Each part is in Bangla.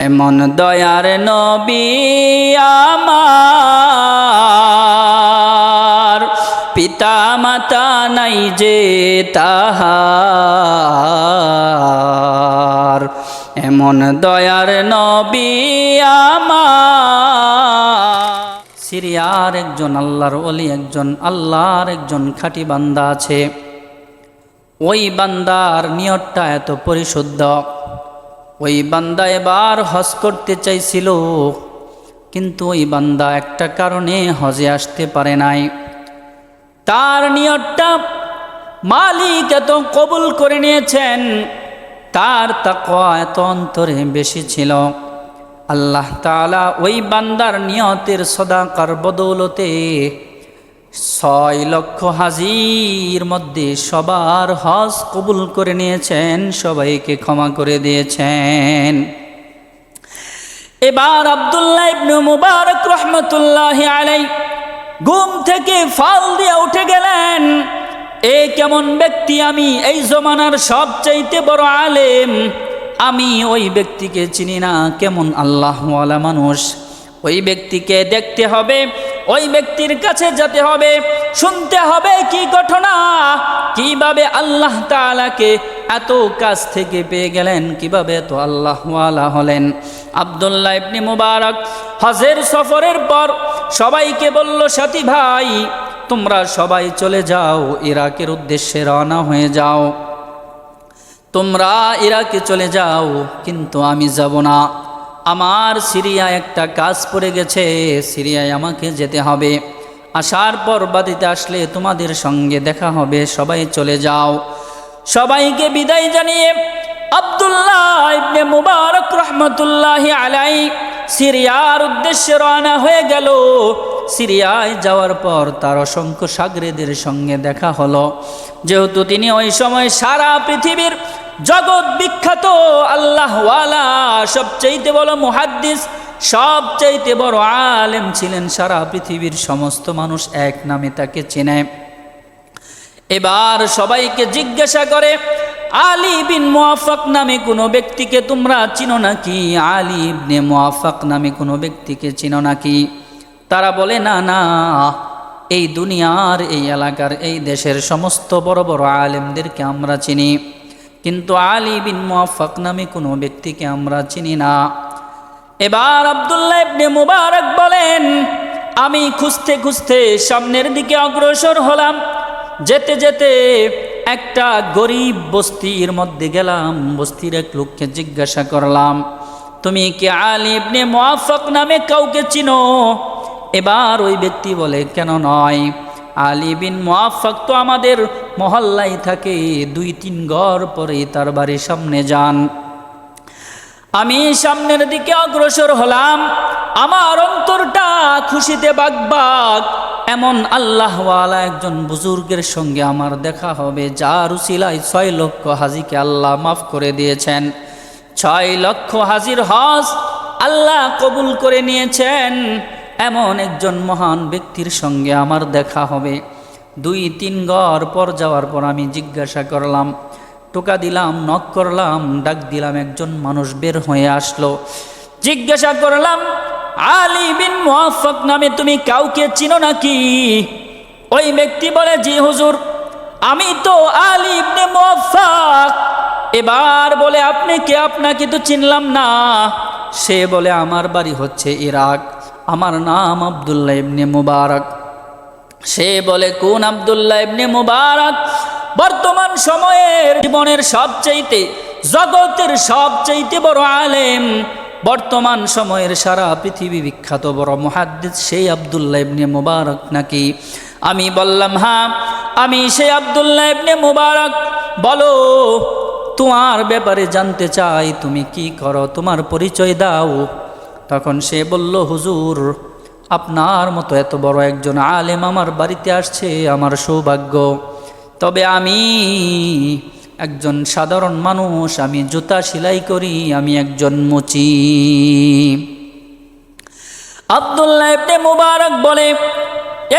এমন দয়ার নবী আমার। পিতা মাতা নাই যে তাহার। এমন দয়ার নবী আমার। সিরিয়ার একজন আল্লাহর অলি একজন আল্লাহর একজন খাঁটি বান্দা আছে। ওই বান্দার নিয়তটা এত পরিশুদ্ধ। ওই বান্দা এবার হজ করতে চাইছিল, কিন্তু ওই বান্দা একটা কারণে হজে আসতে পারে নাই। তার নিয়তটা মালিক এত কবুল করে নিয়েছেন, তার তাকওয়া এত অন্তরে বেশি ছিল। আল্লাহ তাআলা ওই বান্দার নিয়তের সদাকার বদৌলতে ছয় লক্ষ হাজির মধ্যে সবার হজ কবুল করে নিয়েছেন, সবাইকে ক্ষমা করে দিয়েছেন। এবার আবদুল্লাহ ইবনু মুবারক রহমতুল্লাহ আলাই ঘুম থেকে ফল দিয়ে উঠে গেলেন। এ কেমন ব্যক্তি আমি? এই জমানার সবচাইতে বড় আলেম। আমি ওই ব্যক্তিকে চিনি না, কেমন আল্লাহওয়ালা মানুষ। ওই ব্যক্তিকে দেখতে হবে ওই ব্যক্তির কাছে যেতে হবে, শুনতে হবে কি ঘটনা, কীভাবে আল্লাহ তাআলাকে এত কাছ থেকে পেয়ে গেলেন, কীভাবে তো আল্লাহওয়ালা হলেন। আবদুল্লাহ ইবনি মুবারক হজের সফরের পর সবাইকে বলল, সাথী ভাই, তোমরা সবাই চলে যাও, ইরাকের উদ্দেশ্যে রওনা হয়ে যাও। তোমরা ইরাকে চলে যাও, কিন্তু আমি যাব না। আমার সিরিয়ায় একটা কাজ পড়ে গেছে, সিরিয়ায় আমাকে যেতে হবে। আসার পর বাদিতে আসলে তোমাদের সঙ্গে দেখা হবে, সবাই চলে যাও। সবাইকে বিদায় জানিয়ে আব্দুল্লাহ ইবনে মুবারক রহমতুল্লাহ আলাই সিরিয়ার উদ্দেশ্যে রওনা হয়ে গেল। সিরিয়ায় যাওয়ার পর তার অসংখ্য সাগরেদের সঙ্গে দেখা হলো। যেহেতু তিনি ওই সময় সারা পৃথিবীর জগৎ বিখ্যাত, আল্লাহওয়ালা, সবচাইতে বড় মুহাদ্দিস, সবচাইতে বড় আলেম ছিলেন সারা পৃথিবীর সমস্ত মানুষ এক নামে তাকে চেনে। এবার সবাইকে জিজ্ঞাসা করে, আলী বিন মুআফাক নামে কোনো ব্যক্তিকে তোমরা চিনো নাকি? আলী ইবনে মুআফাক নামে কোনো ব্যক্তিকে চিনো নাকি? তারা বলে, না না, এই দুনিয়ার, এই এলাকার, এই দেশের সমস্ত বড় বড় আলেমদেরকে আমরা চিনি। কিন্তু আলী বিন মুআফাক নামে কোনো ব্যক্তিকে আমরা চিনি না। এবার আব্দুল্লাহ ইবনে মুবারক বলেন, আমি খুঁজতে খুঁজতে সামনের দিকে অগ্রসর হলাম। যেতে যেতে একটা গরিব বস্তির মধ্যে গেলাম, বস্তির এক লোককে জিজ্ঞাসা করলাম, তুমি কি আলী ইবনে মুআফাক নামে কাউকে চিনো? এবার ওই ব্যক্তি বলে, কেন নয়? আলী বিন মুআফাক তো আমাদের মহল্লায় থাকে, দুই তিন ঘর পরে তার বাড়ির সামনে যান। আমি সামনের দিকে অগ্রসর হলাম। আমার অন্তরটা খুশিতে বাগবাগ। এমন আল্লাহওয়ালা একজন বুজুর্গের সঙ্গে আমার দেখা হবে, যার উসিলায় ছয় লক্ষ হাজিকে আল্লাহ মাফ করে দিয়েছেন। ছয় লক্ষ হাজির হজ আল্লাহ কবুল করে নিয়েছেন। এমন একজন মহান ব্যক্তির সঙ্গে আমার দেখা হবে। দুই, তিন ঘর পর যাওয়ার পর আমি জিজ্ঞাসা করলাম, টোকা দিলাম নক করলাম, ডাক দিলাম, একজন মানুষ বের হয়ে আসলো। জিজ্ঞাসা করলাম, আলী বিন মুআফাক নামে তুমি কাউকে চিনো নাকি? ওই ব্যক্তি বলে, জি হুজুর, আমি তো আলী ইবনে মুআফাক এবার বলে, আপনি কে? আপনাকে তো চিনলাম না। সে বলে, আমার বাড়ি হচ্ছে ইরাক, আমার নাম আবদুল্লাহ ইবনে মুবারক। সে বলে, কোন আবদুল্লাহ ইবনে মুবারক? বর্তমান সময়ের জীবনের সবচাইতে, জগতের সবচাইতে বড় আলেম। বর্তমান সময়ের সারা পৃথিবী বিখ্যাত বড় মুহাদ্দিস সেই আবদুল্লাহ ইবনে মুবারক নাকি? আমি বললাম হ্যাঁ আমি সেই আবদুল্লাহ ইবনে মুবারক। বলো, তোমার ব্যাপারে জানতে চাই, তুমি কি করো? তোমার পরিচয় দাও। তখন সে বলল, হুজুর আপনার মতো এত বড় একজন আলেম আমার বাড়িতে আসছে, আমার সৌভাগ্য। তবে আমি একজন সাধারণ মানুষ, আমি জুতা সেলাই করি, আমি একজন মুচি আবদুল্লাহ ইবনে মুবারক বলে,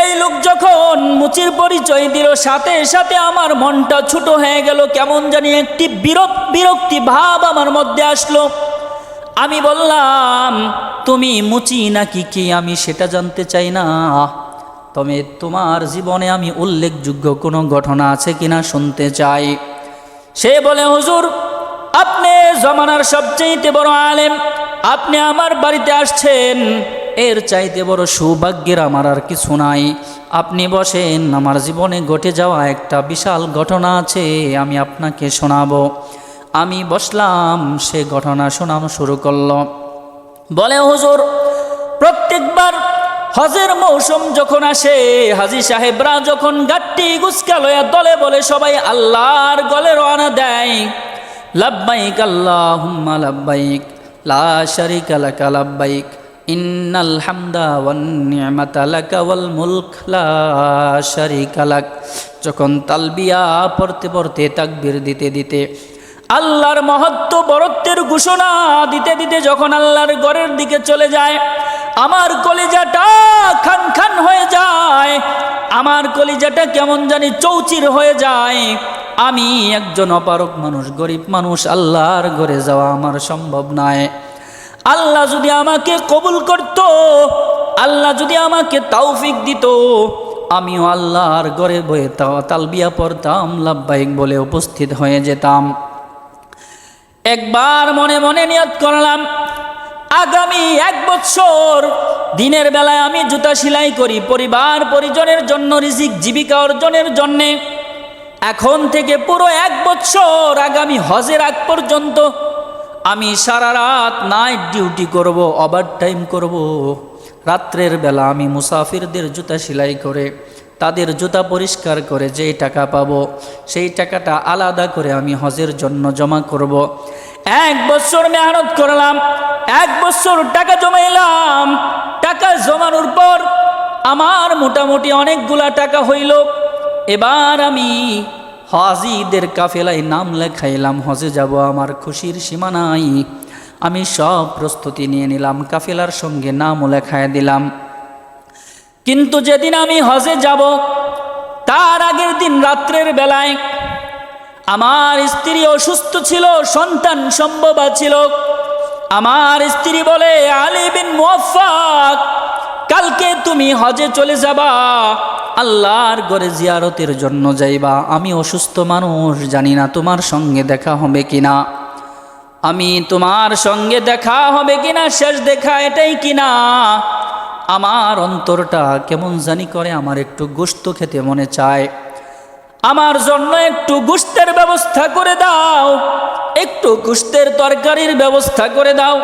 এই লোক যখন মুচির পরিচয় দিল, সাথে সাথে আমার মনটা ছোট হয়ে গেল। কেমন জানি একটি বিরক বিরক্তি ভাব আমার মধ্যে আসলো। আমি বললাম, তুমি মুচি নাকি কি? আমি সেটা জানতে চাই না। তবে তোমার জীবনে আমি উল্লেখযোগ্য কোনো ঘটনা আছে কিনা শুনতে চাই। সে বলে, হুজুর, আপনি জমানার সবচেয়ে বড় আলেম। আপনি আমার বাড়িতে আসছেন। এর চাইতে বড় সৌভাগ্যের আমার আর কিছু নাই। আপনি বসেন, আমার জীবনে ঘটে যাওয়া একটা বিশাল ঘটনা আছে, আমি আপনাকে শোনাবো। আমি বসলাম, সে ঘটনা শোনানো শুরু করল। বলে, হুজুর, প্রত্যেকবার হজের মৌসুম যখন আসে, হাজি সাহেবরা যখন গাট্টি গুসকা লয়া দলে বলে সবাই আল্লাহর গলে রওনা দেয়, লাব্বাইক আল্লাহুম্মা লাব্বাইক, লা শারিকা লাকা লাব্বাইক, ইন্নাল হামদা ওয়ান নি'মাতা মুলক যখন তালবিয়া পড়তে পড়তে তাকবীর দিতে দিতে আল্লাহর মহত্ব বরত্বের ঘোষণা দিতে দিতে যখন আল্লাহর ঘরের দিকে চলে যায়, আমার কলিজাটা খান খান হয়ে যায়, আমার কলিজাটা কেমন জানি চৌচির হয়ে যায়। আমি একজন অপারক মানুষ, গরিব মানুষ, আল্লাহর ঘরে যাওয়া আমার সম্ভব নয়। আল্লাহ যদি আমাকে কবুল করত, আল্লাহ যদি আমাকে তৌফিক দিত, আমিও আল্লাহর ঘরে বয়ে তালবিয়া পড়তাম, লাভবাহিক বলে উপস্থিত হয়ে যেতাম। একবার মনে মনে নিয়ত করলাম, আগামী এক বছর দিনের বেলায় আমি জুতা সেলাই করি পরিবার পরিজনের জন্য, রিজিক জীবিকা অর্জনের জন্যে। এখন থেকে পুরো এক বছর আগামী হজের আগ পর্যন্ত আমি সারা রাত নাইট ডিউটি করব ওভার টাইম করব। রাত্রের বেলা আমি মুসাফিরদের জুতা সেলাই করে, তাদের জুতা পরিষ্কার করে যেই টাকা পাবো, সেই টাকাটা আলাদা করে আমি হজের জন্য জমা করব। এক বছর মেহনত করলাম, এক বছর টাকা জমাইলাম। টাকা জমানোর পর আমার মোটামুটি অনেকগুলা টাকা হইল। এবার আমি হজিদের কাফেলায় নাম লেখাইলাম, হজে যাব আমার খুশির সীমা নাই আমি সব প্রস্তুতি নিয়ে নিলাম, কাফেলার সঙ্গে নামও লেখায় দিলাম। কিন্তু যেদিন আমি হজে যাব, তার আগের দিন রাত্রের বেলায় আমার স্ত্রী অসুস্থ ছিল, সন্তান সম্ভব ছিল। আমার স্ত্রী বলে, আলী বিন মুয়াফফাক কালকে তুমি হজে চলে যাবা। আল্লাহর ঘরে জিয়ারতের জন্য যাইবা। আমি অসুস্থ মানুষ, জানি না তোমার সঙ্গে দেখা হবে কিনা। আমি তোমার সঙ্গে দেখা হবে কিনা, শেষ দেখা এটাই কিনা? আমার অন্তরটা কেমন জানি করে, আমার একটু গোস্ত খেতে মনে চায়। আমার জন্য একটু গুস্তের ব্যবস্থা করে দাও, একটু গুস্তের তরকারির ব্যবস্থা করে দাও।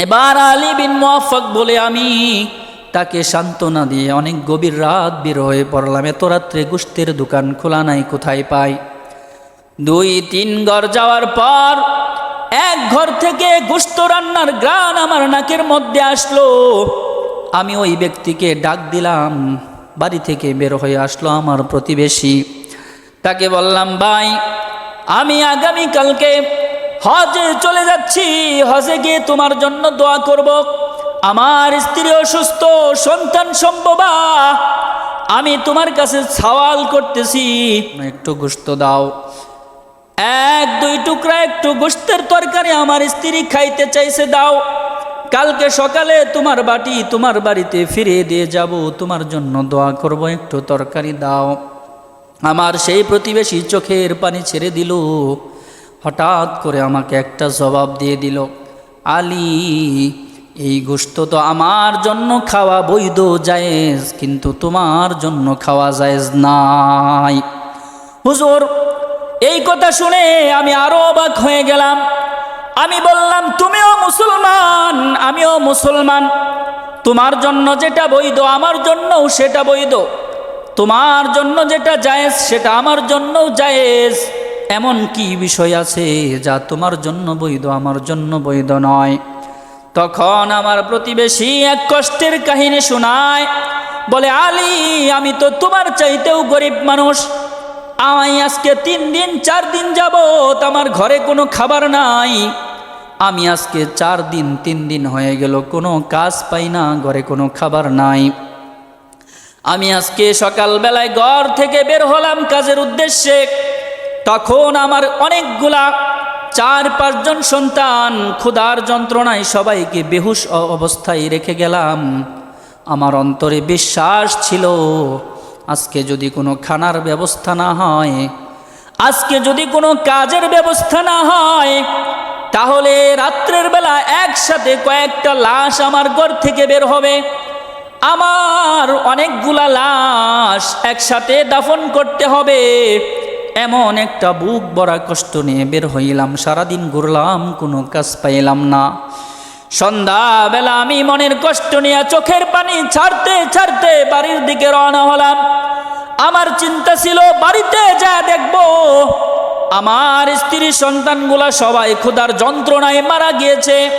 এবার আলী বিন মোয়াফক বলে, আমি তাকে সান্ত্বনা দিয়ে অনেক গভীর রাত বের হয়ে পড়লাম, এত রাত্রে গুস্তের দোকান খোলা নাই, কোথায় পাই? দুই, তিন ঘর যাওয়ার পর এক ঘর থেকে গুস্ত রান্নার গ্রান আমার নাকের মধ্যে আসলো। আমি ওই ব্যক্তিকে ডাক দিলাম, বাড়ি থেকে বের হয়ে আসলো আমার প্রতিবেশী। তাকে বললাম, ভাই, আমি আগামীকালকে হজে চলে যাচ্ছি। হজে গিয়ে তোমার জন্য দোয়া করব। আমার স্ত্রী অসুস্থ, সন্তান সম্ভবা। আমি তোমার কাছে সওয়াল করতেছি। একটু গোস্ত দাও। এক, দুই টুকরা একটু গোস্তের তরকারি আমার স্ত্রী খাইতে চাইছে, দাও। কালকে সকালে তোমার বাটি তোমার বাড়িতে ফিরিয়ে দিয়ে যাব, তোমার জন্য দোয়া করব, একটু তরকারি দাও। আমার সেই প্রতিবেশী চোখের পানি ছেড়ে দিল। হঠাৎ করে আমাকে একটা জবাব দিয়ে দিল, আলী, এই গোস্ত তো আমার জন্য খাওয়া বৈধ জায়েজ, কিন্তু তোমার জন্য খাওয়া জায়েজ নাই। হুজুর এই কথা শুনে আমি আরও অবাক হয়ে গেলাম। আমি বললাম, তুমিও মুসলমান, আমিও মুসলমান। তোমার জন্য যেটা বৈধ, আমার জন্যও সেটা বৈধ। তোমার জন্য যেটা জায়েজ, সেটা আমার জন্যও জায়েজ। এমন কি বিষয় আছে যা তোমার জন্য বৈধ, আমার জন্য বৈধ নয়? তখন আমার প্রতিবেশী এক কষ্টের কাহিনী শোনায়। বলে, আলী, আমি তো তোমার চাইতেও গরিব মানুষ। আমি আজকে তিন দিন, চার দিন যাবত আমার ঘরে কোনো খাবার নাই। আমি আজকে চার দিন, তিন দিন হয়ে গেল, কোনো কাজ পাই না, ঘরে কোনো খাবার নাই। আমি আজকে সকালবেলায় ঘর থেকে বের হলাম কাজের উদ্দেশ্যে। তখন আমার অনেকগুলা চার, পাঁচজন সন্তান ক্ষুধার যন্ত্রণায় সবাইকে বেহুশ অবস্থায় রেখে গেলাম। আমার অন্তরে বিশ্বাস ছিল আজকে যদি কোনো খানার ব্যবস্থা না হয়, আজকে যদি কোনো কাজের ব্যবস্থা না হয়, তাহলে রাত্রের বেলা একসাথে কয়েকটা লাশ আমার ঘর থেকে বের হবে। আমার অনেকগুলা লাশ একসাথে দাফন করতে হবে। এমন একটা বুক বড়া কষ্ট নিয়ে বের হইলাম, সারাদিন ঘুরলাম, কোনো কাজ পাইলাম না। সন্ধ্যাবেলা আমি মনের কষ্ট নিয়ে চোখের পানি ছাড়তে ছাড়তে বাড়ির দিকে রওনা হলাম। আমার চিন্তা ছিল, বাড়িতে যা দেখব। আমার স্ত্রী সন্তানগুলা সবাই ক্ষুধার যন্ত্রণায় মারা গিয়েছে।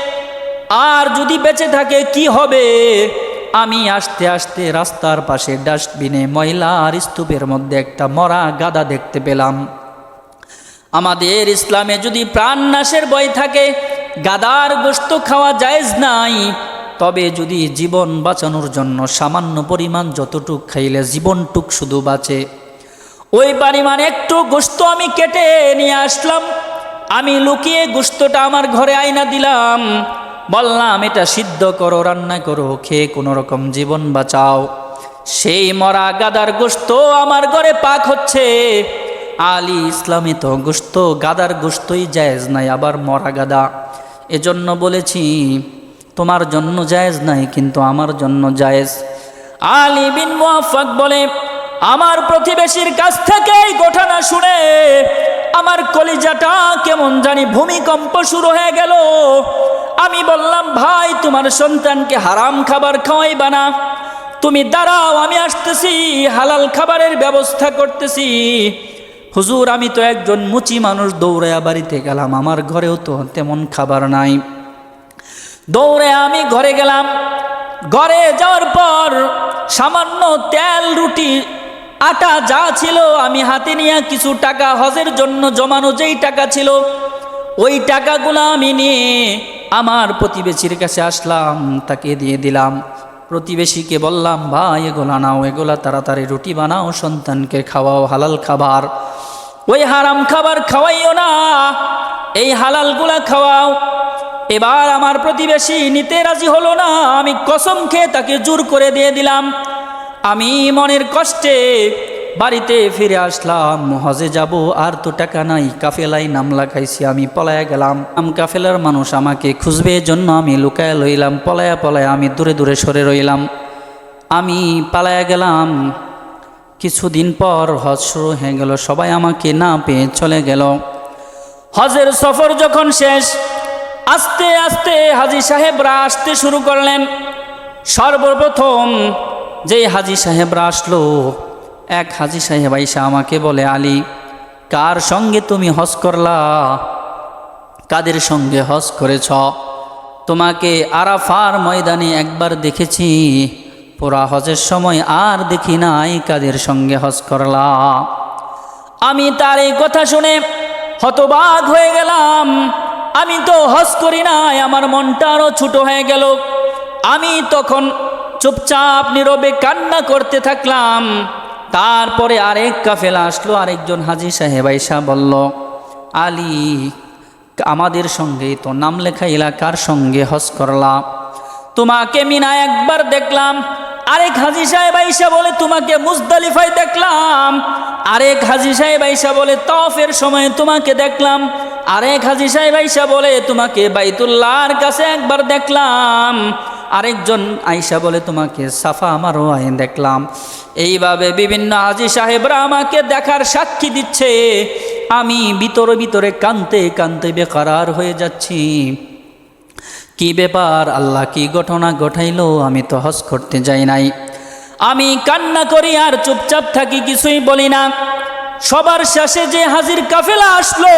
আর যদি বেঁচে থাকে, কি হবে? আমি আস্তে আস্তে রাস্তার পাশে ডাস্টবিনে ময়লা আর স্তূপের মধ্যে একটা মরা গাদা দেখতে পেলাম। আমাদের ইসলামে যদি প্রাণ নাশের বই থাকে গাদার গোস্ত খাওয়া জায়েজ নাই। তবে যদি জীবন বাঁচানোর জন্য সামান্য পরিমাণ যতটুক খাইলে জীবনটুক শুধু বাঁচে। ওই পরিমাণ একটু গোস্ত আমি কেটে নিয়ে আসলাম। আমি লুকিয়ে গোস্তটা আমার ঘরে আয়না দিলাম। বললাম, এটা সিদ্ধ করো, রান্না করো, খেয়ে কোনো রকম জীবন বাঁচাও। সেই মরা গাদার গোস্ত আমার ঘরে পাক হচ্ছে। আলী ইসলামে তো গোস্ত, গাদার গোস্তই জায়েজ নাই, আবার মরা গাদা। এজন্য বলেছি, তোমার জন্য জায়েজ নাই, কিন্তু আমার জন্য জায়েজ। আলী বিন মুআফাক বলে, আমার প্রতিবেশীর কাছ থেকে এই ঘটনা শুনে আমার কলিজাটা কেমন জানি ভূমিকম্প শুরু হয়ে গেল। আমি বললাম, ভাই, তোমার সন্তানকে হারাম খাবার খাওয়াইবা না। তুমি দাঁড়াও, আমি আসতেছি, হালাল খাবারের ব্যবস্থা করতেছি। হুজুর, আমি তো একজন মুচি মানুষ, দৌড়াইয়া বাড়িতে গেলাম। আমার ঘরেও তো তেমন খাবার নাই। দৌড়ে আমি ঘরে গেলাম। ঘরে যাওয়ার পর সামান্য তেল, রুটি, আটা যা ছিল আমি হাতে নিয়ে কিছু টাকা হজের জন্য জমানো যেই টাকা ছিল, ওই টাকাগুলো আমি নিয়ে আমার প্রতিবেশীর কাছে আসলাম, তাকে দিয়ে দিলাম। প্রতিবেশীকে বললাম, ভাই, এগুলা নাও, এগুলা তাড়াতাড়ি রুটি বানাও, সন্তানকে খাওয়াও, হালাল খাবার। ওই হারাম খাবার খাওয়াইও না, এই হালালগুলা খাওয়াও। এবার আমার প্রতিবেশী নিতে রাজি হলো না, আমি কসম খেয়ে তাকে জোর করে দিয়ে দিলাম। আমি মনের কষ্টে বাড়িতে ফিরে আসলাম। হজে যাব, আর তো টাকা নাই। কাফেলাই নাম লাগাইছি, আমি পলায়া গেলাম। আম কাফেলার মানুষ আমাকে খুঁজবে জন্য আমি লুকায় লইলাম। পলায়া পলায়া আমি দূরে দূরে সরে রইলাম। আমি পালায়া গেলাম। কিছুদিন পর হজ শুরু হয়ে গেল। সবাই আমাকে না পেয়ে চলে গেল। হজের সফর যখন শেষ, আস্তে আস্তে হাজি সাহেবরা আসতে শুরু করলেন। সর্বপ্রথম যেই হাজি সাহেবরা আসলো এক হাজি সাহেব আইসা আমাকে বলে, আলী, কার সঙ্গে তুমি হজ করলা? কাদের সঙ্গে হজ করেছ? তোমাকে আরাফার ময়দানে একবার দেখেছি। পুরা হজের সময় আর দেখি নাই কাদের সঙ্গে হজ করলা। আমি তার এই কথা শুনে হতবাক হয়ে গেলাম। আমি তো হজ করি নাই, আমার মনটা আরও ছোটো হয়ে গেল। আমি তখন চুপচাপ নীরবে কান্না করতে থাকলাম। তারপরে আরেক কাফেলা আসলো, আরেকজন হাজি সাহেব আইসা বলল, আলী, আমাদের সঙ্গে তো নাম লেখা এলাকার সঙ্গে হজ করলাম। তোমাকে মিনা একবার দেখলাম, আরেক হাজি সাহেব আইসা বলে, তোমাকে মুজদালিফায় দেখলাম। আরেক হাজি সাহেব আইসা বলে তফের সময় তোমাকে দেখলাম। আরেক হাজি সাহেব আইসা বলে, তোমাকে বাইতুল্লাহর কাছে একবার দেখলাম। আরেকজন আইসা বলে, তোমাকে সাফা আমারও আইন দেখলাম। এইভাবে বিভিন্ন হাজি সাহেবরা আমাকে দেখার সাক্ষী দিচ্ছে। আমি ভিতরে ভিতরে কানতে কানতে বেকারার হয়ে যাচ্ছি। কি ব্যাপার? আল্লাহ কি ঘটনা ঘটাইলো? আমি তো হজ করতে যাই নাই। আমি কান্না করি আর চুপচাপ থাকি, কিছুই বলি না। সবার শেষে যে হাজির কাফেলা আসলো,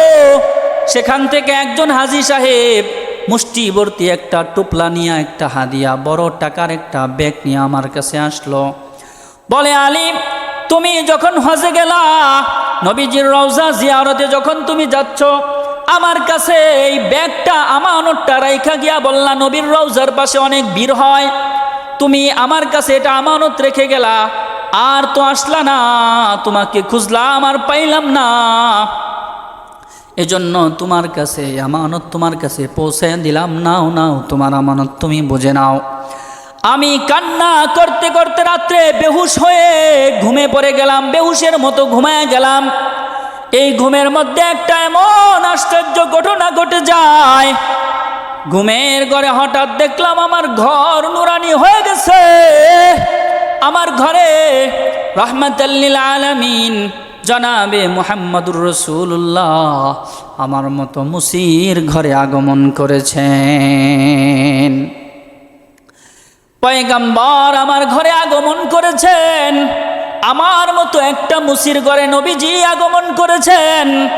সেখান থেকে একজন হাজি সাহেব মুষ্টিবর্তী একটা টুপলা নিয়ে একটা হাদিয়া, বড় টাকার একটা ব্যাগ নিয়ে আমার কাছে আসলো। বলে, আলী, তুমি যখন হজে গেলা, নবীজির রওজা জিয়ারতে যখন তুমি যাচ্ছ, আমার কাছে এই ব্যাগটা আমানতটা রাইখা গিয়া বললা, নবীর রওজার পাশে অনেক ভিড় হয়, তুমি আমার কাছে এটা আমানত রেখে গেলা, আর তো আসলা না, তোমাকে খুঁজলাম আর পাইলাম না। এজন্য তোমার কাছে, আমানত তোমার কাছে পৌঁছে দিলাম। নাও নাও, তোমার আমানত তুমি বুঝে নাও। আমি কান্না করতে করতে রাত্রে বেহুশ হয়ে ঘুমে পড়ে গেলাম, বেহুশের মতো ঘুমায় গেলাম। এই ঘুমের মধ্যে একটা এমন আশ্চর্য ঘটনা ঘটে যায়। ঘুমের ঘরে হঠাৎ দেখলাম আমার ঘর নুরানি হয়ে গেছে। আমার ঘরে রহমতাল্লিল আলমিন জনাবে মোহাম্মদুর রসুল্লাহ আমার মতো মুসির ঘরে আগমন করেছেন। পয়গাম্বর আমার ঘরে আগমন করেছেন। আমার মতো একটা মুসির ঘরে নবীজি আগমন করেছেন।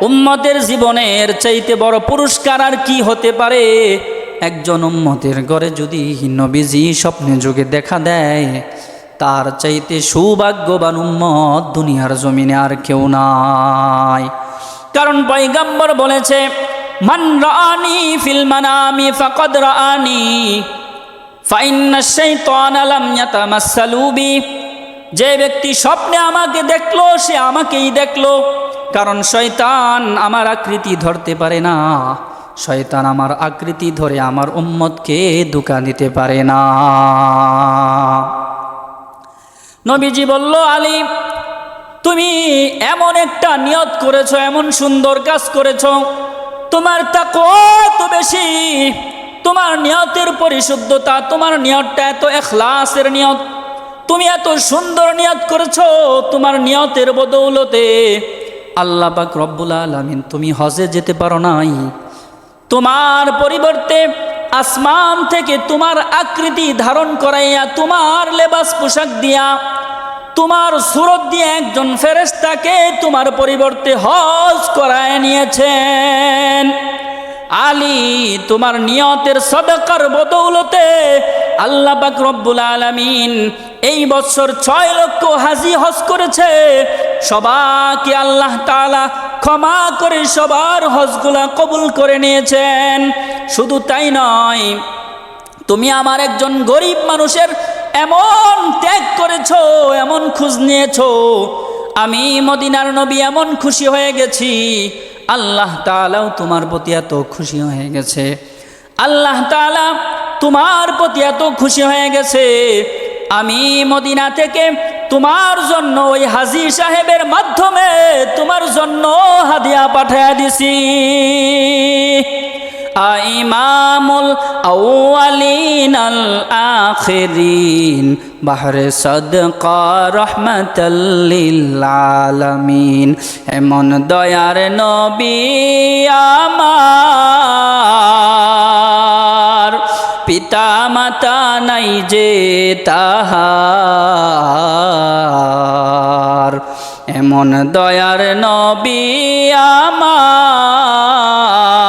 উম্মতের জীবনের চাইতে বড় পুরস্কার আর কি হতে পারে? একজন উম্মতের ঘরে যদি নবীজি স্বপ্নে যুগে দেখা দেয় তার চাইতে সৌভাগ্যবান উম্মত দুনিয়ার জমিনে আর কেউ নাই। কারণ পয়গাম্বর বলেছে, মান রানি ফিল মানামি ফাকাদ রানি ফাইন্না শাইতান লাম যে ব্যক্তি স্বপ্নে আমাকে দেখল, সে আমাকেই দেখল। কারণ শয়তান আমার আকৃতি ধরতে পারে না। শয়তান আমার আকৃতি ধরে আমার উম্মতকে দুকা দিতে পারে না। নবীজি বলল, আলী, তুমি এমন একটা নিয়ত করেছ, এমন সুন্দর কাজ করেছ। তোমার তা কত বেশি, তোমার নিয়তের পরিশুদ্ধতা, তোমার নিয়তটা এত এখলাসের নিয়ত। তুমি এত সুন্দর নিয়ত করেছ, তোমার নিয়তের বদৌলতে আল্লাহ পাক রব্বুল আলমিন তুমি হজে যেতে পারো নাই। তোমার পরিবর্তে আসমান থেকে তোমার আকৃতি ধারণ করাইয়া, তোমার লেবাস পোশাক দিয়া তোমার সুরত দিয়ে একজন ফেরেস্তাকে তোমার পরিবর্তে হজ করায় নিয়েছেন। আলী তোমার নিয়তের সদকার বদৌলতে আল্লাহ পাক রব্বুল আলামিন এই বছর ছয় লক্ষ হাজি হজ করেছে। সবাকে আল্লাহ তাআলা ক্ষমা করে সবার হজগুলা কবুল করে নিয়েছেন। শুধু তাই নয়, তুমি আমার একজন গরিব মানুষের এমন ত্যাগ করেছ, এমন খোঁজ নিয়েছো। আমি মদিনার নবী এমন খুশি হয়ে গেছি। আল্লাহ তালাও তোমার প্রতি এত খুশি হয়ে গেছে। আল্লাহ তালা তোমার প্রতি এত খুশি হয়ে গেছে। আমি মদিনা থেকে তোমার জন্য ওই হাজি সাহেবের মাধ্যমে তোমার জন্য হাদিয়া পাঠাইয়া দিছি। ইমামুল আউয়ালিন আল আখিরিন, বাহরে সদকা রহমতাল্লিল আলামিন এমন দয়ার নবী আমার পিতা মাতা নাই যে তাহার। এমন দয়ার নবী আমার।